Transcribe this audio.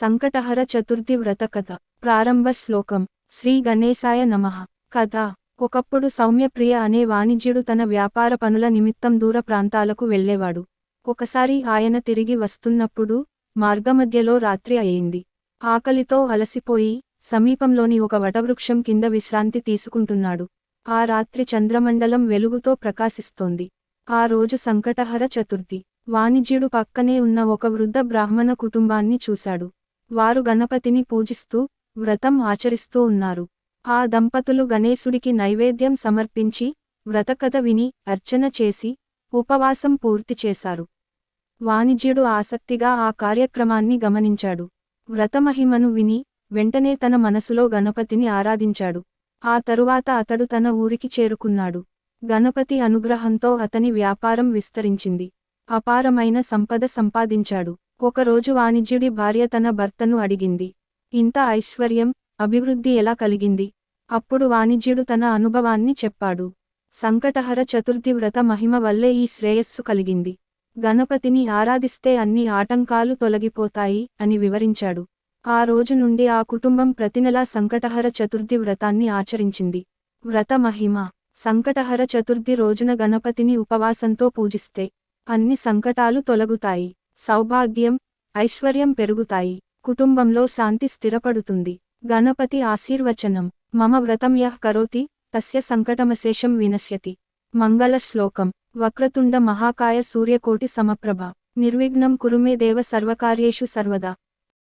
సంకటహర చతుర్థి వ్రత కథ ప్రారంభ శ్లోకం శ్రీ గణేశాయ నమః. కథ ఒకప్పుడు సౌమ్యప్రియ అనే వాణిజ్యుడు తన వ్యాపార పనుల నిమిత్తం దూర ప్రాంతాలకు వెళ్ళేవాడు. ఒకసారి ఆయన తిరిగి వస్తున్నప్పుడు మార్గమధ్యలో రాత్రి అయింది. ఆకలితో అలసిపోయి సమీపంలోని ఒక వటవృక్షం కింద విశ్రాంతి తీసుకుంటున్నాడు. ఆ రాత్రి చంద్రమండలం వెలుగుతో ప్రకాశిస్తోంది. ఆ రోజు సంకటహర చతుర్థి. వాణిజ్యుడు పక్కనే ఉన్న ఒక వృద్ధ బ్రాహ్మణ కుటుంబాన్ని చూశాడు. వారు గణపతిని పూజిస్తూ వ్రతం ఆచరిస్తూ ఉన్నారు. ఆ దంపతులు గణేశుడికి నైవేద్యం సమర్పించి వ్రతకథ విని అర్చన చేసి ఉపవాసం పూర్తి చేశారు. వాణిజ్యుడు ఆసక్తిగా ఆ కార్యక్రమాన్ని గమనించాడు. వ్రతమహిమను విని వెంటనే తన మనసులో గణపతిని ఆరాధించాడు. ఆ తరువాత అతడు తన ఊరికి చేరుకున్నాడు. గణపతి అనుగ్రహంతో అతని వ్యాపారం విస్తరించింది. అపారమైన సంపద సంపాదించాడు. ఒకరోజు వాణిజ్యుడి భార్య తన భర్తను అడిగింది ఇంత ఐశ్వర్యం అభివృద్ధి ఎలా కలిగింది అప్పుడు వాణిజ్యుడు తన అనుభవాన్ని చెప్పాడు సంకటహర చతుర్థి వ్రత మహిమ వల్లే ఈ శ్రేయస్సు కలిగింది. గణపతిని ఆరాధిస్తే అన్ని ఆటంకాలు తొలగిపోతాయి అని వివరించాడు. ఆ రోజు నుండి ఆ కుటుంబం ప్రతినెలా సంకటహర చతుర్థి వ్రతాన్ని ఆచరించింది. వ్రత మహిమ సంకటహర చతుర్థి రోజున గణపతిని ఉపవాసంతో పూజిస్తే అన్ని సంకటాలు తొలగుతాయి. సౌభాగ్యం ఐశ్వర్యం పెరుగుతాయి. కుటుంబంలో శాంతి స్థిరపడుతుంది. గణపతి ఆశీర్వచనం. మమ వ్రతం యః కరోతి తస్య సంకటమశేషం వినశ్యతి. మంగళ శ్లోకం. వక్రతుండ మహాకాయ సూర్యకోటి సమప్రభ. నిర్విఘ్నం కురుమే దేవ సర్వకార్యేషు సర్వదా.